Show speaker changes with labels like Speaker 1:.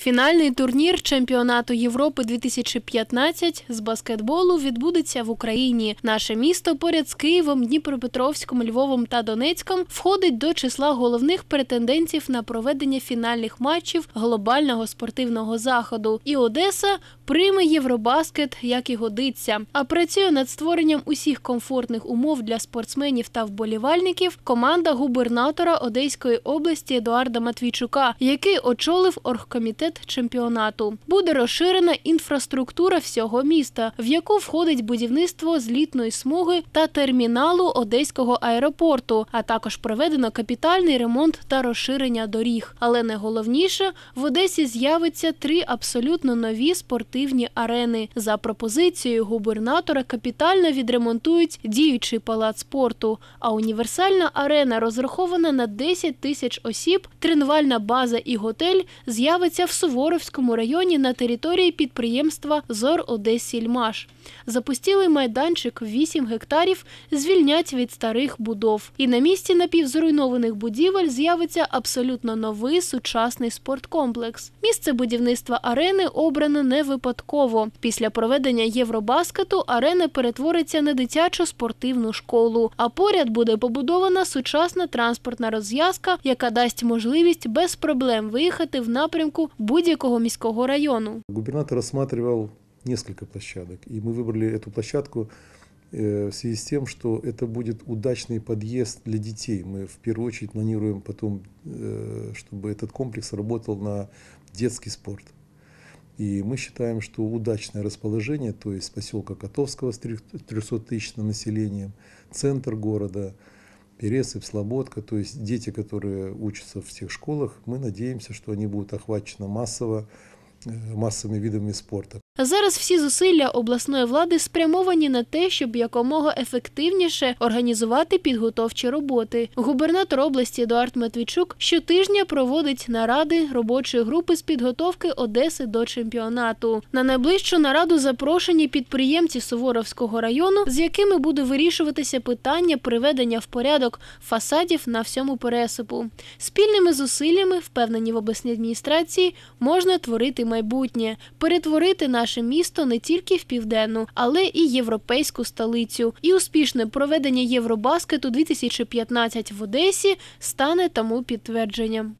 Speaker 1: Фінальний турнір чемпіонату Європи 2015 з баскетболу відбудеться в Україні. Наше місто поряд з Києвом, Дніпропетровськом, Львовом та Донецьком входить до числа головних претендентів на проведення фінальних матчів глобального спортивного заходу. І Одеса прийме Євробаскет, як і годиться. А працює над створенням усіх комфортних умов для спортсменів та вболівальників команда губернатора Одеської області Едуарда Матвійчука, який очолив оргкомітет чемпіонату. Буде розширена інфраструктура всього міста, в яку входить будівництво злітної смуги та терміналу Одеського аеропорту, а також проведено капітальний ремонт та розширення доріг. Але найголовніше в Одесі з'явиться три абсолютно нові спортивні арени. За пропозицією губернатора капітально відремонтують діючий палац спорту. А універсальна арена розрахована на 10 тисяч осіб. Тренувальна база і готель з'явиться в Суворовському районі на території підприємства Зор Одессільмаш. Запустілий майданчик в 8 гектарів звільнять від старих будов. І на місці напівзруйнованих будівель з'явиться абсолютно новий сучасний спорткомплекс. Місце будівництва арени обрано не випадково. Після проведення Євробаскету арена перетвориться на дитячу спортивну школу, а поряд буде побудована сучасна транспортна розв'язка, яка дасть можливість без проблем виїхати в напрямку будь-якого міського району.
Speaker 2: Губернатор рассматривал несколько площадок, и мы выбрали эту площадку э, в связи с тем, что это будет удачный подъезд для детей. Мы в первую очередь планируем потом, э, чтобы этот комплекс работал на детский спорт. И мы считаем, что удачное расположение, то есть поселка Котовского с 300-тысячным населением, центр города, Пересып, Слободка, то есть дети, которые учатся в всех школах, мы надеемся, что они будут охвачены массово, э, массовыми видами спорта.
Speaker 1: Зараз всі зусилля обласної влади спрямовані на те, щоб якомога ефективніше організувати підготовчі роботи. Губернатор області Едуард Матвійчук щотижня проводить наради робочої групи з підготовки Одеси до чемпіонату. На найближчу нараду запрошені підприємці Суворовського району, з якими буде вирішуватися питання приведення в порядок фасадів на всьому пересипу. Спільними зусиллями, впевнені в обласній адміністрації, можна творити майбутнє, перетворити наше місто не тільки в південну, але і європейську столицю. І успішне проведення Євробаскету 2015 в Одесі стане тому підтвердженням.